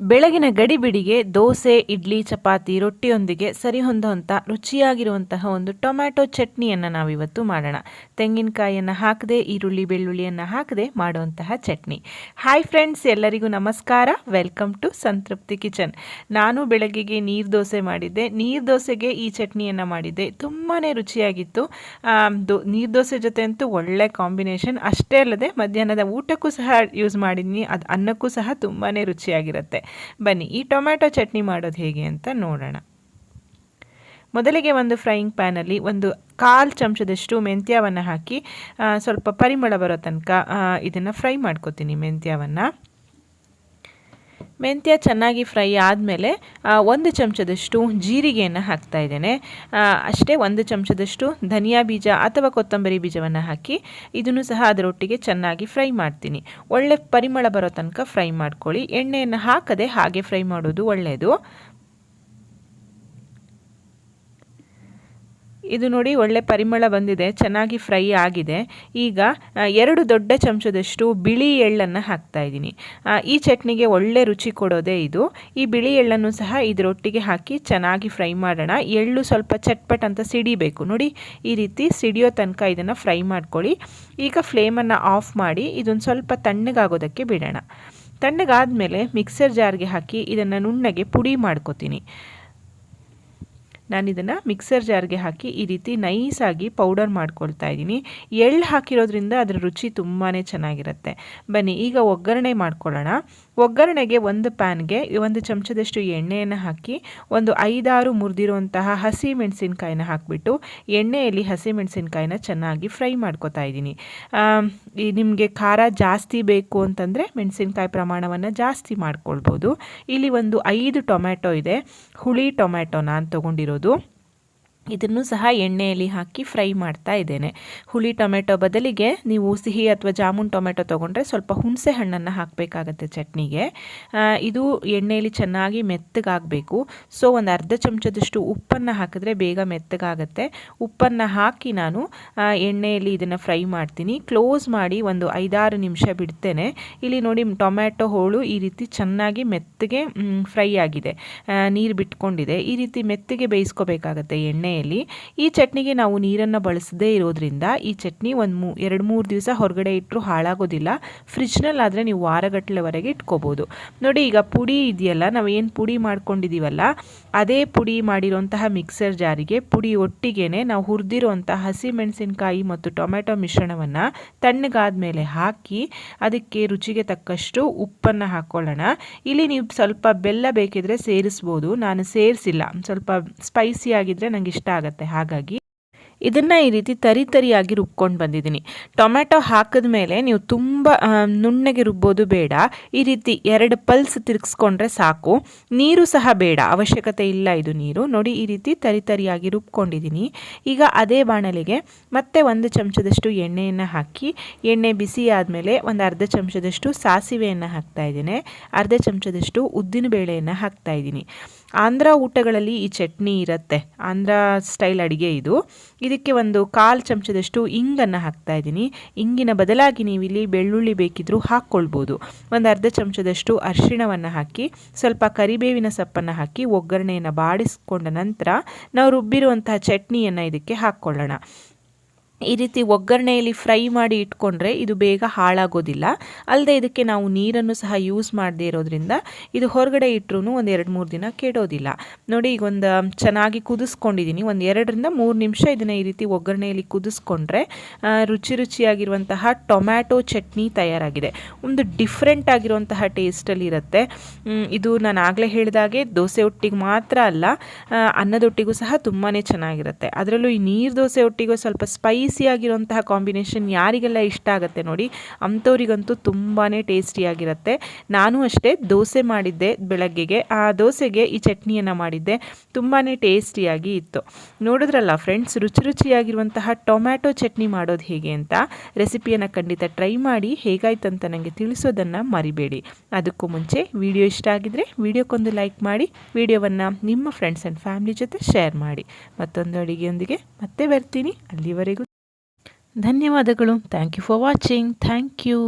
ಬೆಳಗಿನ ಗಡಿಬಿಡಿಗೆ ದೋಸೆ, ಇಡ್ಲಿ, ಚಪಾತಿ, ರೊಟ್ಟಿಯೊಂದಿಗೆ ಸರಿ ಹೊಂದುವಂಥ ರುಚಿಯಾಗಿರುವಂತಹ ಒಂದು ಟೊಮ್ಯಾಟೊ ಚಟ್ನಿಯನ್ನು ನಾವಿವತ್ತು ಮಾಡೋಣ. ತೆಂಗಿನಕಾಯಿಯನ್ನು ಹಾಕದೆ, ಈರುಳ್ಳಿ, ಬೆಳ್ಳುಳ್ಳಿಯನ್ನು ಹಾಕದೆ ಮಾಡುವಂತಹ ಚಟ್ನಿ. ಹಾಯ್ ಫ್ರೆಂಡ್ಸ್ ಎಲ್ಲರಿಗೂ ನಮಸ್ಕಾರ. Welcome to Santrupti kitchen. ನಾನು ಬೆಳಗ್ಗೆಗೆ ನೀರು ದೋಸೆ ಮಾಡಿದ್ದೆ. ನೀರು ದೋಸೆಗೆ ಈ ಚಟ್ನಿಯನ್ನು ಮಾಡಿದ್ದೆ. ತುಂಬಾ ರುಚಿಯಾಗಿತ್ತು. ನೀರು ದೋಸೆ ಜೊತೆ ಅಂತೂ ಒಳ್ಳೆ ಕಾಂಬಿನೇಷನ್. ಅಷ್ಟೇ ಅಲ್ಲದೆ ಮಧ್ಯಾಹ್ನದ ಊಟಕ್ಕೂ ಸಹ ಯೂಸ್ ಮಾಡಿದ್ದೀನಿ. ಅದು ಅನ್ನಕ್ಕೂ ಸಹ ತುಂಬಾ ರುಚಿಯಾಗಿರುತ್ತೆ. ಬನ್ನಿ, ಈ ಟೊಮ್ಯಾಟೊ ಚಟ್ನಿ ಮಾಡೋದು ಹೇಗೆ ಅಂತ ನೋಡೋಣ. ಮೊದಲಿಗೆ ಒಂದು ಫ್ರೈಯಿಂಗ್ ಪ್ಯಾನಲ್ಲಿ ಒಂದು ಕಾಲು ಚಮಚದಷ್ಟು ಮೆಂತ್ಯವನ್ನು ಹಾಕಿ ಸ್ವಲ್ಪ ಪರಿಮಳ ಬರೋ ತನಕ ಇದನ್ನು ಫ್ರೈ ಮಾಡ್ಕೋತೀನಿ ಮೆಂತ್ಯವನ್ನು. ಮೆಂತ್ಯ ಚೆನ್ನಾಗಿ ಫ್ರೈ ಆದಮೇಲೆ ಒಂದು ಚಮಚದಷ್ಟು ಜೀರಿಗೆಯನ್ನು ಹಾಕ್ತಾ ಇದ್ದೇನೆ. ಅಷ್ಟೇ ಒಂದು ಚಮಚದಷ್ಟು ಧನಿಯಾ ಬೀಜ ಅಥವಾ ಕೊತ್ತಂಬರಿ ಬೀಜವನ್ನು ಹಾಕಿ, ಇದನ್ನು ಸಹ ಅದರೊಟ್ಟಿಗೆ ಚೆನ್ನಾಗಿ ಫ್ರೈ ಮಾಡ್ತೀನಿ. ಒಳ್ಳೆ ಪರಿಮಳ ಬರೋ ತನಕ ಫ್ರೈ ಮಾಡ್ಕೊಳ್ಳಿ. ಎಣ್ಣೆಯನ್ನು ಹಾಕದೆ ಹಾಗೆ ಫ್ರೈ ಮಾಡೋದು ಒಳ್ಳೆಯದು ಇದು ನೋಡಿ ಒಳ್ಳೆ ಪರಿಮಳ ಬಂದಿದೆ, ಚೆನ್ನಾಗಿ ಫ್ರೈ ಆಗಿದೆ. ಈಗ ಎರಡು ದೊಡ್ಡ ಚಮಚದಷ್ಟು ಬಿಳಿ ಎಳ್ಳನ್ನು ಹಾಕ್ತಾ ಇದ್ದೀನಿ. ಈ ಚಟ್ನಿಗೆ ಒಳ್ಳೆ ರುಚಿ ಕೊಡೋದೇ ಇದು. ಈ ಬಿಳಿ ಎಳ್ಳನ್ನು ಸಹ ಇದರೊಟ್ಟಿಗೆ ಹಾಕಿ ಚೆನ್ನಾಗಿ ಫ್ರೈ ಮಾಡೋಣ. ಎಳ್ಳು ಸ್ವಲ್ಪ ಚಟ್ಪಟ್ ಅಂತ ಸಿಡಿಬೇಕು. ನೋಡಿ, ಈ ರೀತಿ ಸಿಡಿಯೋ ತನಕ ಇದನ್ನು ಫ್ರೈ ಮಾಡ್ಕೊಳ್ಳಿ. ಈಗ ಫ್ಲೇಮನ್ನು ಆಫ್ ಮಾಡಿ ಇದೊಂದು ಸ್ವಲ್ಪ ತಣ್ಣಗಾಗೋದಕ್ಕೆ ಬಿಡೋಣ. ತಣ್ಣಗಾದಮೇಲೆ ಮಿಕ್ಸರ್ ಜಾರ್ಗೆ ಹಾಕಿ ಇದನ್ನು ನುಣ್ಣಗೆ ಪುಡಿ ಮಾಡ್ಕೋತೀನಿ. ನಾನು ಇದನ್ನು ಮಿಕ್ಸರ್ ಜಾರ್ಗೆ ಹಾಕಿ ಈ ರೀತಿ ನೈಸಾಗಿ ಪೌಡರ್ ಮಾಡ್ಕೊಳ್ತಾ ಇದ್ದೀನಿ. ಎಳ್ಳು ಹಾಕಿರೋದ್ರಿಂದ ಅದರ ರುಚಿ ತುಂಬಾ ಚೆನ್ನಾಗಿರುತ್ತೆ. ಬನ್ನಿ, ಈಗ ಒಗ್ಗರಣೆ ಮಾಡ್ಕೊಳ್ಳೋಣ. ಒಗ್ಗರಣೆಗೆ ಒಂದು ಪ್ಯಾನ್ಗೆ ಒಂದು ಚಮಚದಷ್ಟು ಎಣ್ಣೆಯನ್ನು ಹಾಕಿ ಒಂದು ಐದಾರು ಮುರಿದಿರುವಂತಹ ಹಸಿ ಮೆಣಸಿನ್ಕಾಯಿನ ಹಾಕಿಬಿಟ್ಟು ಎಣ್ಣೆಯಲ್ಲಿ ಹಸಿ ಮೆಣಸಿನ್ಕಾಯಿನ ಚೆನ್ನಾಗಿ ಫ್ರೈ ಮಾಡ್ಕೋತಾ ಇದ್ದೀನಿ. ನಿಮಗೆ ಖಾರ ಜಾಸ್ತಿ ಬೇಕು ಅಂತಂದರೆ ಮೆಣಸಿನ್ಕಾಯಿ ಪ್ರಮಾಣವನ್ನು ಜಾಸ್ತಿ ಮಾಡ್ಕೊಳ್ಬೋದು. ಇಲ್ಲಿ ಒಂದು ಐದು ಟೊಮ್ಯಾಟೊ ಇದೆ. ಹುಳಿ ಟೊಮ್ಯಾಟೊ ನಾನು ತೊಗೊಂಡಿರೋದು періоду. ಇದನ್ನು ಸಹ ಎಣ್ಣೆಯಲ್ಲಿ ಹಾಕಿ ಫ್ರೈ ಮಾಡ್ತಾ ಇದ್ದೇನೆ. ಹುಳಿ ಟೊಮೆಟೊ ಬದಲಿಗೆ ನೀವು ಸಿಹಿ ಅಥವಾ ಜಾಮೂನ್ ಟೊಮೆಟೊ ತೊಗೊಂಡ್ರೆ ಸ್ವಲ್ಪ ಹುಣಸೆ ಹಣ್ಣನ್ನು ಹಾಕಬೇಕಾಗತ್ತೆ ಚಟ್ನಿಗೆ. ಇದು ಎಣ್ಣೆಯಲ್ಲಿ ಚೆನ್ನಾಗಿ ಮೆತ್ತಗಾಗಬೇಕು. ಸೊ, ಒಂದು ಅರ್ಧ ಚಮಚದಷ್ಟು ಉಪ್ಪನ್ನು ಹಾಕಿದ್ರೆ ಬೇಗ ಮೆತ್ತಗಾಗತ್ತೆ. ಉಪ್ಪನ್ನು ಹಾಕಿ ನಾನು ಎಣ್ಣೆಯಲ್ಲಿ ಇದನ್ನು ಫ್ರೈ ಮಾಡ್ತೀನಿ. ಕ್ಲೋಸ್ ಮಾಡಿ ಒಂದು ಐದಾರು ನಿಮಿಷ ಬಿಡ್ತೇನೆ. ಇಲ್ಲಿ ನೋಡಿ ಟೊಮ್ಯಾಟೊ ಹೋಳು ಈ ರೀತಿ ಚೆನ್ನಾಗಿ ಮೆತ್ತಗೆ ಫ್ರೈ ಆಗಿದೆ. ನೀರು ಬಿಟ್ಕೊಂಡಿದೆ. ಈ ರೀತಿ ಮೆತ್ತಗೆ ಬೇಯಿಸ್ಕೋಬೇಕಾಗತ್ತೆ ಎಣ್ಣೆ ಎಣ್ಣೆಯಲ್ಲಿ ಈ ಚಟ್ನಿಗೆ ನಾವು ನೀರನ್ನು ಬಳಸದೇ ಇರೋದ್ರಿಂದ ಈ ಚಟ್ನಿ ಒಂದು ಮೂ, ಎರಡು ಮೂರು ದಿವಸ ಹೊರಗಡೆ ಇಟ್ಟರು ಹಾಳಾಗೋದಿಲ್ಲ. ಫ್ರಿಜ್ನಲ್ಲಾದರೆ ನೀವು ವಾರಗಟ್ಟಲೆವರೆಗೆ ಇಟ್ಕೋಬೋದು. ನೋಡಿ, ಈಗ ಪುಡಿ ಇದೆಯಲ್ಲ, ನಾವು ಏನು ಪುಡಿ ಮಾಡ್ಕೊಂಡಿದ್ದೀವಲ್ಲ ಅದೇ ಪುಡಿ ಮಾಡಿರೋಂತಹ ಮಿಕ್ಸರ್ ಜಾರಿಗೆ ಪುಡಿ ಒಟ್ಟಿಗೆ ನಾವು ಹುರಿದಿರುವಂಥ ಹಸಿ ಮೆಣಸಿನಕಾಯಿ ಮತ್ತು ಟೊಮೆಟೊ ಮಿಶ್ರಣವನ್ನು ತಣ್ಣಗಾದ ಮೇಲೆ ಹಾಕಿ ಅದಕ್ಕೆ ರುಚಿಗೆ ತಕ್ಕಷ್ಟು ಉಪ್ಪನ್ನು ಹಾಕ್ಕೊಳ್ಳೋಣ ಇಲ್ಲಿ ನೀವು ಸ್ವಲ್ಪ ಬೆಲ್ಲ ಬೇಕಿದ್ರೆ ಸೇರಿಸ್ಬೋದು. ನಾನು ಸೇರಿಸಿಲ್ಲ. ಸ್ವಲ್ಪ ಸ್ಪೈಸಿ ಆಗಿದ್ದರೆ ನನಗೆ ಆಗುತ್ತೆ. ಹಾಗಾಗಿ ಇದನ್ನು ಈ ರೀತಿ ತರಿ ತರಿಯಾಗಿ ರುಬ್ಕೊಂಡು ಬಂದಿದ್ದೀನಿ. ಟೊಮೆಟೊ ಹಾಕಿದ ಮೇಲೆ ನೀವು ತುಂಬ ನುಣ್ಣಗೆ ರುಬ್ಬೋದು ಬೇಡ. ಈ ರೀತಿ ಎರಡು ಪಲ್ಸ್ ತಿರುಗಿಸ್ಕೊಂಡ್ರೆ ಸಾಕು. ನೀರು ಸಹ ಬೇಡ. ಅವಶ್ಯಕತೆ ಇಲ್ಲ ಇದು ನೀರು. ನೋಡಿ, ಈ ರೀತಿ ತರಿ ತರಿಯಾಗಿ ರುಬ್ಕೊಂಡಿದ್ದೀನಿ. ಈಗ ಅದೇ ಬಾಣಲೆಗೆ ಮತ್ತೆ ಒಂದು ಚಮಚದಷ್ಟು ಎಣ್ಣೆಯನ್ನು ಹಾಕಿ, ಎಣ್ಣೆ ಬಿಸಿ ಆದಮೇಲೆ ಒಂದು ಅರ್ಧ ಚಮಚದಷ್ಟು ಸಾಸಿವೆಯನ್ನು ಹಾಕ್ತಾ ಇದ್ದೀನಿ. ಅರ್ಧ ಚಮಚದಷ್ಟು ಉದ್ದಿನ ಬೇಳೆಯನ್ನು ಹಾಕ್ತಾ ಇದ್ದೀನಿ. ಆಂಧ್ರ ಊಟಗಳಲ್ಲಿ ಈ ಚಟ್ನಿ ಇರುತ್ತೆ. ಆಂಧ್ರ ಸ್ಟೈಲ್ ಅಡುಗೆ ಇದು. ಇದಕ್ಕೆ ಒಂದು ಕಾಲು ಚಮಚದಷ್ಟು ಇಂಗನ್ನು ಹಾಕ್ತಾ ಇದ್ದೀನಿ. ಇಂಗಿನ ಬದಲಾಗಿ ನೀವಿಲ್ಲಿ ಬೆಳ್ಳುಳ್ಳಿ ಬೇಕಿದ್ದರೂ ಹಾಕ್ಕೊಳ್ಬೋದು. ಒಂದು ಅರ್ಧ ಚಮಚದಷ್ಟು ಅರಿಶಿಣವನ್ನು ಹಾಕಿ, ಸ್ವಲ್ಪ ಕರಿಬೇವಿನ ಸೊಪ್ಪನ್ನು ಹಾಕಿ, ಒಗ್ಗರಣೆಯನ್ನು ಬಾಡಿಸ್ಕೊಂಡ ನಂತರ ನಾವು ರುಬ್ಬಿರುವಂತಹ ಚಟ್ನಿಯನ್ನು ಇದಕ್ಕೆ ಹಾಕ್ಕೊಳ್ಳೋಣ. ಈ ರೀತಿ ಒಗ್ಗರಣೆಯಲ್ಲಿ ಫ್ರೈ ಮಾಡಿ ಇಟ್ಕೊಂಡ್ರೆ ಇದು ಬೇಗ ಹಾಳಾಗೋದಿಲ್ಲ. ಅಲ್ಲದೆ ಇದಕ್ಕೆ ನಾವು ನೀರನ್ನು ಸಹ ಯೂಸ್ ಮಾಡದೇ ಇರೋದ್ರಿಂದ ಇದು ಹೊರಗಡೆ ಇಟ್ಟರು ಒಂದು ಎರಡು ಮೂರು ದಿನ ಕೆಡೋದಿಲ್ಲ. ನೋಡಿ ಈಗ ಒಂದು ಚೆನ್ನಾಗಿ ಕುದಿಸ್ಕೊಂಡಿದ್ದೀನಿ ಒಂದು ಎರಡರಿಂದ ಮೂರು ನಿಮಿಷ ಇದನ್ನು ಈ ರೀತಿ ಒಗ್ಗರಣೆಯಲ್ಲಿ ಕುದಿಸ್ಕೊಂಡ್ರೆ ರುಚಿ ರುಚಿಯಾಗಿರುವಂತಹ ಟೊಮ್ಯಾಟೊ ಚಟ್ನಿ ತಯಾರಾಗಿದೆ. ಒಂದು ಡಿಫ್ರೆಂಟ್ ಆಗಿರುವಂತಹ ಟೇಸ್ಟಲ್ಲಿ ಇರುತ್ತೆ. ಇದು ನಾನು ಆಗಲೇ ಹೇಳಿದಾಗೆ ದೋಸೆ ಒಟ್ಟಿಗೆ ಮಾತ್ರ ಅಲ್ಲ ಅನ್ನದೊಟ್ಟಿಗೂ ಸಹ ತುಂಬಾ ಚೆನ್ನಾಗಿರುತ್ತೆ. ಅದರಲ್ಲೂ ಈ ನೀರು ದೋಸೆ ಒಟ್ಟಿಗೂ ಸ್ವಲ್ಪ ಸ್ಪೈ ಸ್ಪೈಸಿಯಾಗಿರುವಂತಹ ಕಾಂಬಿನೇಷನ್ ಯಾರಿಗೆಲ್ಲ ಇಷ್ಟ ಆಗುತ್ತೆ ನೋಡಿ, ಅಂಥವ್ರಿಗಂತೂ ತುಂಬಾ ಟೇಸ್ಟಿಯಾಗಿರುತ್ತೆ. ನಾನು ಅಷ್ಟೇ ದೋಸೆ ಮಾಡಿದ್ದೆ ಬೆಳಗ್ಗೆಗೆ, ಆ ದೋಸೆಗೆ ಈ ಚಟ್ನಿಯನ್ನು ಮಾಡಿದ್ದೆ ತುಂಬಾ ಟೇಸ್ಟಿಯಾಗಿ ಇತ್ತು. ನೋಡಿದ್ರಲ್ಲ ಫ್ರೆಂಡ್ಸ್, ರುಚಿ ರುಚಿಯಾಗಿರುವಂತಹ ಟೊಮ್ಯಾಟೊ ಚಟ್ನಿ ಮಾಡೋದು ಹೇಗೆ ಅಂತ ರೆಸಿಪಿಯನ್ನು ಖಂಡಿತ ಟ್ರೈ ಮಾಡಿ ಹೇಗಾಯ್ತಂತ ನನಗೆ ತಿಳಿಸೋದನ್ನು ಮರಿಬೇಡಿ. ಅದಕ್ಕೂ ಮುಂಚೆ ವಿಡಿಯೋ ಇಷ್ಟ ಆಗಿದ್ರೆ ವಿಡಿಯೋಕ್ಕೊಂದು ಲೈಕ್ ಮಾಡಿ, ವಿಡಿಯೋವನ್ನು ನಿಮ್ಮ ಫ್ರೆಂಡ್ಸ್ ಆ್ಯಂಡ್ ಫ್ಯಾಮಿಲಿ ಜೊತೆ ಶೇರ್ ಮಾಡಿ. ಮತ್ತೊಂದು ಅಡುಗೆಯೊಂದಿಗೆ ಮತ್ತೆ ಬರ್ತೀನಿ. ಅಲ್ಲಿವರೆಗೂ ಧನ್ಯವಾದಗಳು. Thank you for watching thank you